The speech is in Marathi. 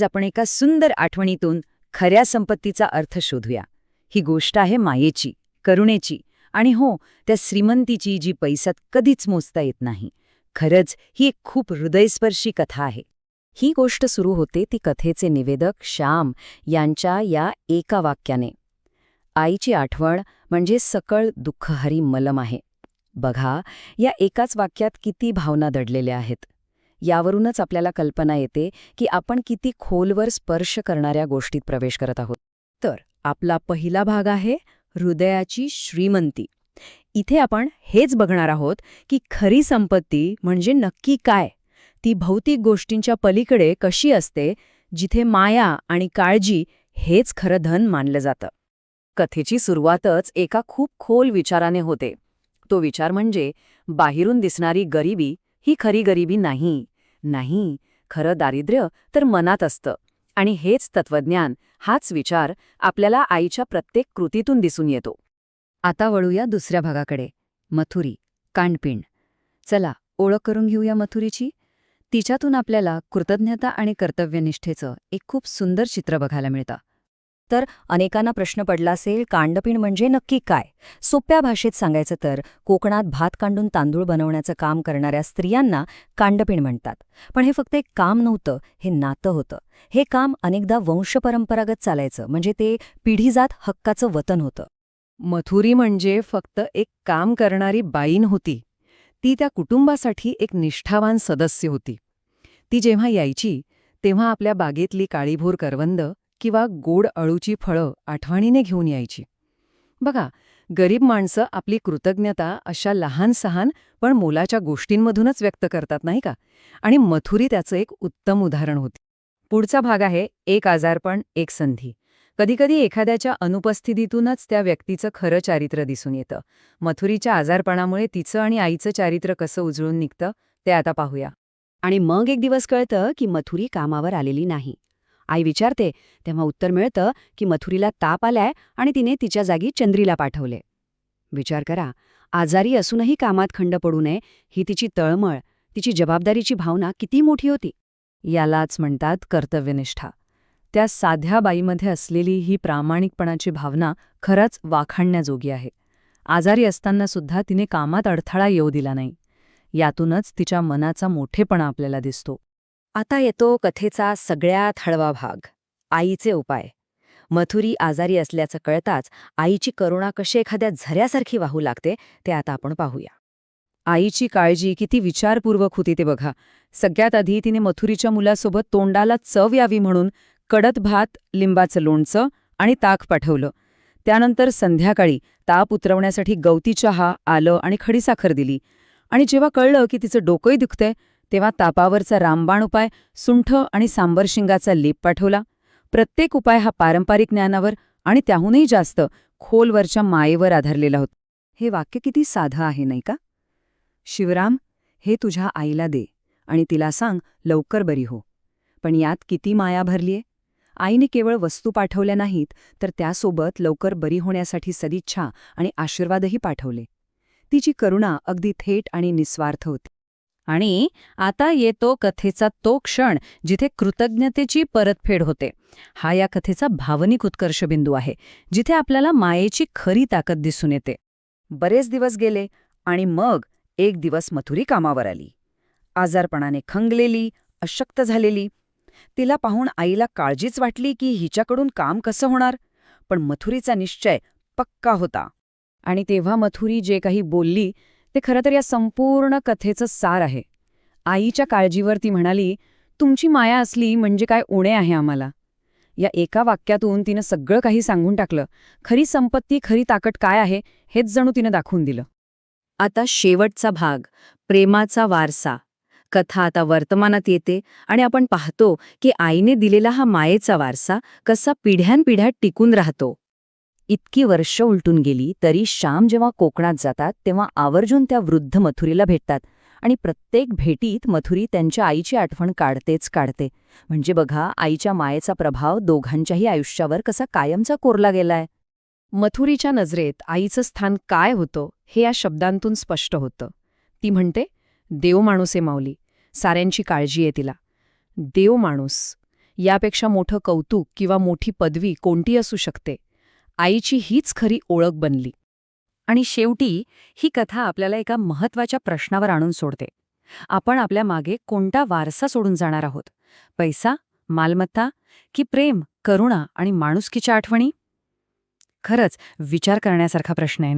आज आपण एका सुंदर आठवणीतून खऱ्या संपत्तीचा अर्थ शोधूया. ही गोष्ट आहे मायेची करुणेची आणि हो त्या श्रीमंतीची जी पैसात कधीच मोजता येत नाही. खरंच ही एक खूप हृदयस्पर्शी कथा आहे. ही गोष्ट सुरू होते ती कथेचे निवेदक श्याम यांच्या या एका वाक्याने. आईची आठवण म्हणजे सकळ दुःखहरी मलम आहे. बघा या एकाच वाक्यात किती भावना दडलेल्या आहेत. यावरूनच आपल्याला कल्पना येते की आपण किती खोलवर स्पर्श करणाऱ्या गोष्टीत प्रवेश करत आहोत. तर आपला पहिला भाग आहे हृदयाची श्रीमंती. इथे आपण हेच बघणार आहोत की खरी संपत्ती म्हणजे नक्की काय? ती भौतिक गोष्टींच्या पलीकडे कशी असते जिथे माया आणि काळजी हेच खरं धन मानलं जातं. कथेची सुरुवातच एका खूप खोल विचाराने होते. तो विचार म्हणजे बाहेरून दिसणारी गरिबी ही खरी गरिबी नाही. नाही खरं दारिद्र्य तर मनात असतं. आणि हेच तत्वज्ञान हाच विचार आपल्याला आईच्या प्रत्येक कृतीतून दिसून येतो. आता वळूया दुसऱ्या भागाकडे. मथुरी कांडपिंड चला ओळख करून घेऊया मथुरीची. तिच्यातून आपल्याला कृतज्ञता आणि कर्तव्यनिष्ठेचं एक खूप सुंदर चित्र बघायला मिळतं. तर अनेकांना प्रश्न पडला असेल कांडपीण म्हणजे नक्की काय? सोप्या भाषेत सांगायचं तर कोकणात भात कांडून तांदूळ बनवण्याचं काम करणाऱ्या स्त्रियांना कांडपीण म्हणतात. पण हे फक्त एक काम नव्हतं हे नातं होतं. हे काम अनेकदा वंशपरंपरागत चालायचं म्हणजे ते पिढीजात हक्काचं वतन होतं. मथुरी म्हणजे फक्त एक काम करणारी बाईन होती. ती त्या कुटुंबासाठी एक निष्ठावान सदस्य होती. ती जेव्हा यायची तेव्हा आपल्या बागेतली काळीभोर करवंद किंवा गोड अळूची फळं आठवणीने घेऊन यायची. बघा गरीब माणसं आपली कृतज्ञता अशा लहान सहान पण मोलाच्या गोष्टींमधूनच व्यक्त करतात नाही का? आणि मथुरी त्याचं एक उत्तम उदाहरण होती. पुढचा भाग आहे एक आजारपण एक संधी. कधीकधी एखाद्याच्या अनुपस्थितीतूनच त्या व्यक्तीचं खरं चारित्र्य दिसून येतं. मथुरीच्या आजारपणामुळे तिचं आणि आईचं चारित्र्य कसं उजळून निघतं ते आता पाहूया. आणि मग एक दिवस कळतं की मथुरी कामावर आलेली नाही. आई विचारते तेव्हा उत्तर मिळतं की मथुरीला ताप आलाय आणि तिने तिच्या जागी चंद्रीला पाठवले. विचार करा आजारी असूनही कामात खंड पडू नये ही तिची तळमळ तिची जबाबदारीची भावना किती मोठी होती. यालाच म्हणतात कर्तव्यनिष्ठा. त्या साध्या बाईमध्ये असलेली ही प्रामाणिकपणाची भावना खरंच वाखाणण्याजोगी आहे. आजारी असताना सुद्धा तिने कामात अडथळा येऊ दिला नाही. यातूनच तिच्या मनाचा मोठेपणा आपल्याला दिसतो. आता येतो कथेचा सगळ्यात हळवा भाग आईचे उपाय. मथुरी आजारी असल्याचं कळताच आईची करुणा कशी एखाद्या झऱ्यासारखी वाहू लागते ते आता आपण पाहूया. आईची काळजी किती विचारपूर्वक होती ते बघा. सगळ्यात आधी तिने मथुरीच्या मुलासोबत तोंडाला चव यावी म्हणून कडत भात लिंबाचं लोणचं आणि ताक पाठवलं. त्यानंतर संध्याकाळी ताप उतरवण्यासाठी गवती चहा आलं आणि खडीसाखर दिली. आणि जेव्हा कळलं की तिचं डोकंही दुखतंय तेव्हा तापावरचा रामबाण उपाय सुंठ आणि सांबरशिंगाचा लेप पाठवला. प्रत्येक उपाय हा पारंपरिक ज्ञानावर आणि त्याहूनही जास्त खोलवरच्या मायेवर आधारलेला होता. हे वाक्य किती साधं आहे नाही का? शिवराम हे तुझ्या आईला दे आणि तिला सांग लवकर बरी हो. पण यात किती माया भरलीये? आईने केवळ वस्तू पाठवल्या नाहीत तर त्यासोबत लवकर बरी होण्यासाठी सदिच्छा आणि आशीर्वादही पाठवले. तिची करुणा अगदी थेट आणि निस्वार्थ होती. आणि आता येतो कथेचा तो क्षण जिथे कृतज्ञतेची परतफेड होते. हा या कथेचा भावनिक उत्कर्षबिंदू आहे जिथे आपल्याला मायेची खरी ताकद दिसून येते. बरेच दिवस गेले आणि मग एक दिवस मथुरी कामावर आली. आजारपणाने खंगलेली अशक्त झालेली. तिला पाहून आईला काळजीच वाटली की हिच्याकडून काम कसं होणार पण मथुरीचा निश्चय पक्का होता. आणि तेव्हा मथुरी जे काही बोलली ते खरं तर या संपूर्ण कथेचं सार आहे. आईच्या काळजीवर ती म्हणाली तुमची माया असली म्हणजे काय उणे आहे आम्हाला. या एका वाक्यातून तिनं सगळं काही सांगून टाकलं. खरी संपत्ती खरी ताकद काय आहे हेच जणू तिनं दाखवून दिलं. आता शेवटचा भाग प्रेमाचा वारसा. कथा आता वर्तमानात येते आणि आपण पाहतो की आईने दिलेला हा मायेचा वारसा कसा पिढ्यानपिढ्या टिकून राहतो. इतकी वर्ष उलटून गेली तरी श्याम जेव्हा कोकणात जातात तेव्हा आवर्जून त्या वृद्ध मथुरीला भेटतात. आणि प्रत्येक भेटीत मथुरी त्यांच्या आईची आठवण काढतेच काढते. म्हणजे बघा आईच्या मायेचा प्रभाव दोघांच्याही आयुष्यावर कसा कायमचा कोरला गेलाय. मथुरीच्या नजरेत आईचं स्थान काय होतं हे या शब्दांतून स्पष्ट होतं. ती म्हणते देव माणूस माऊली साऱ्यांची काळजी आहे तिला. देव माणूस? यापेक्षा मोठं कौतुक किंवा मोठी पदवी कोणती असू शकते? आईची हीच खरी ओळख बनली. आणि शेवटी ही कथा आपल्याला एका महत्त्वाच्या प्रश्नावर आणून सोडते. आपण आपल्या मागे कोणता वारसा सोडून जाणार आहोत? पैसा मालमत्ता की प्रेम करुणा आणि माणुसकीच्या आठवणी? खरंच विचार करण्यासारखा प्रश्न आहे